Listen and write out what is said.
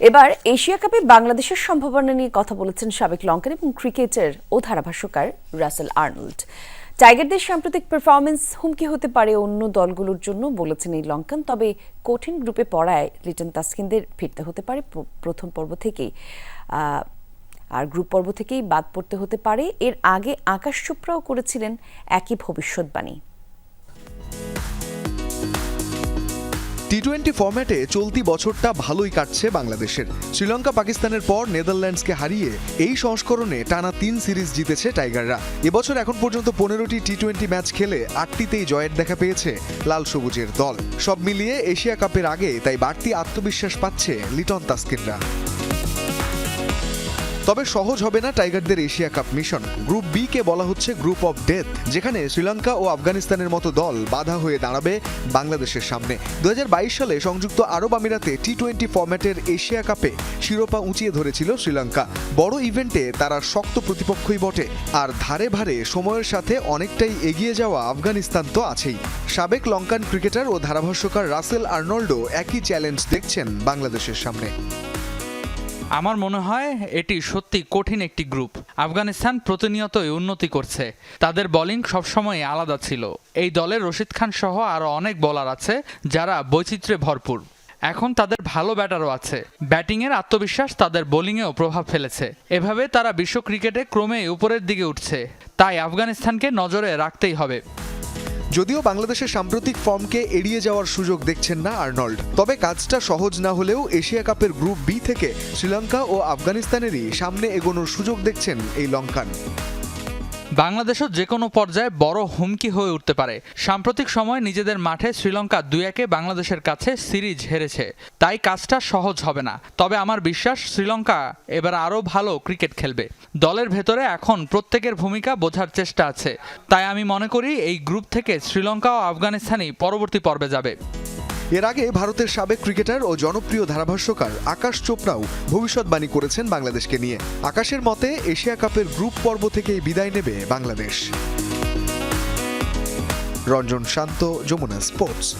এবার এশিয়া কাপে বাংলাদেশের সম্ভাবনা নিয়ে কথা বলেছেন সাবেক লঙ্কান এবং ক্রিকেটার ও ধারাভাষ্যকার রাসেল আর্নল্ড। টাইগারদের সাম্প্রতিক পারফরমেন্স হুমকি হতে পারে অন্য দলগুলোর জন্য বলেছেন এই লঙ্কান, তবে কঠিন গ্রুপে পড়ায় লিটন তাস্কিনদের ফিরতে হতে পারে প্রথম পর্ব থেকেই। আর গ্রুপ পর্ব থেকেই বাদ পড়তে হতে পারে। এর আগে আকাশ চোপড়াও করেছিলেন একই ভবিষ্যৎবাণী। টি টোয়েন্টি ফর্ম্যাটে চলতি বছরটা ভালোই কাটছে বাংলাদেশের। শ্রীলঙ্কা, পাকিস্তানের পর নেদারল্যান্ডসকে হারিয়ে এই সংস্করণে টানা তিন সিরিজ জিতেছে টাইগাররা। এবছর এখন পর্যন্ত পনেরোটি টি টোয়েন্টি ম্যাচ খেলে আটটিতেই জয়ের দেখা পেয়েছে লাল সবুজের দল। সব মিলিয়ে এশিয়া কাপের আগে তাই বাড়তি আত্মবিশ্বাস পাচ্ছে লিটন তাস্কিনরা। তবে সহজ হবে না টাইগারদের Asia cup mission. Group B কে বলা হচ্ছে গ্রুপ অফ ডেথ, যেখানে শ্রীলঙ্কা ও আফগানিস্তানের মতো দল বাধা হয়ে দাঁড়াবে বাংলাদেশের সামনে। দু হাজার বাইশ সালে সংযুক্ত আরব আমিরাতে টি টোয়েন্টি ফর্ম্যাটের এশিয়া কাপে শিরোপা উঁচিয়ে ধরেছিল শ্রীলঙ্কা। বড় ইভেন্টে তারা শক্ত প্রতিপক্ষই বটে, আর ধারে ভারে সময়ের সাথে অনেকটাই এগিয়ে যাওয়া আফগানিস্তান তো আছেই। সাবেক লঙ্কান ক্রিকেটার ও ধারাভাষ্যকার রাসেল আর্নল্ডো একই চ্যালেঞ্জ দেখছেন বাংলাদেশের সামনে। আমার মনে হয় এটি সত্যি কঠিন একটি গ্রুপ। আফগানিস্তান প্রতিনিয়তই উন্নতি করছে। তাদের বোলিং সবসময় আলাদা ছিল। এই দলে রশিদ খান সহ আরও অনেক বোলার আছে যারা বৈচিত্র্যে ভরপুর। এখন তাদের ভালো ব্যাটারও আছে। ব্যাটিংয়ের আত্মবিশ্বাস তাদের বোলিংয়েও প্রভাব ফেলেছে। এভাবে তারা বিশ্ব ক্রিকেটে ক্রমে উপরের দিকে উঠছে। তাই আফগানিস্তানকে নজরে রাখতেই হবে। যদিও বাংলাদেশের সাম্প্রতিক ফর্মকে এড়িয়ে যাওয়ার সুযোগ দেখছেন না আর্নল্ড। তবে কাজটা সহজ না হলেও এশিয়া কাপের গ্রুপ বি থেকে শ্রীলঙ্কা ও আফগানিস্তানেরই সামনে এগোনোর সুযোগ দেখছেন এই লঙ্কান। বাংলাদেশও যে কোনো পর্যায়ে বড় হুমকি হয়ে উঠতে পারে। সাম্প্রতিক সময় নিজেদের মাঠে শ্রীলঙ্কা দুই একে বাংলাদেশের কাছে সিরিজ হেরেছে। তাই কাজটা সহজ হবে না। তবে আমার বিশ্বাস, শ্রীলঙ্কা এবার আরও ভালো ক্রিকেট খেলবে। দলের ভেতরে এখন প্রত্যেকের ভূমিকা বোঝার চেষ্টা আছে। তাই আমি মনে করি, এই গ্রুপ থেকে শ্রীলঙ্কা ও আফগানিস্তানই পরবর্তী পর্বে যাবে। এর আগে ভারতের সাবেক ক্রিকেটার ও জনপ্রিয় ধারাভাষ্যকার আকাশ চোপড়াও ভবিষ্যৎবাণী করেছেন বাংলাদেশকে নিয়ে। আকাশের মতে, এশিয়া কাপের গ্রুপ পর্ব থেকেই বিদায় নেবে বাংলাদেশ। রঞ্জন শান্ত, যমুনা স্পোর্টস।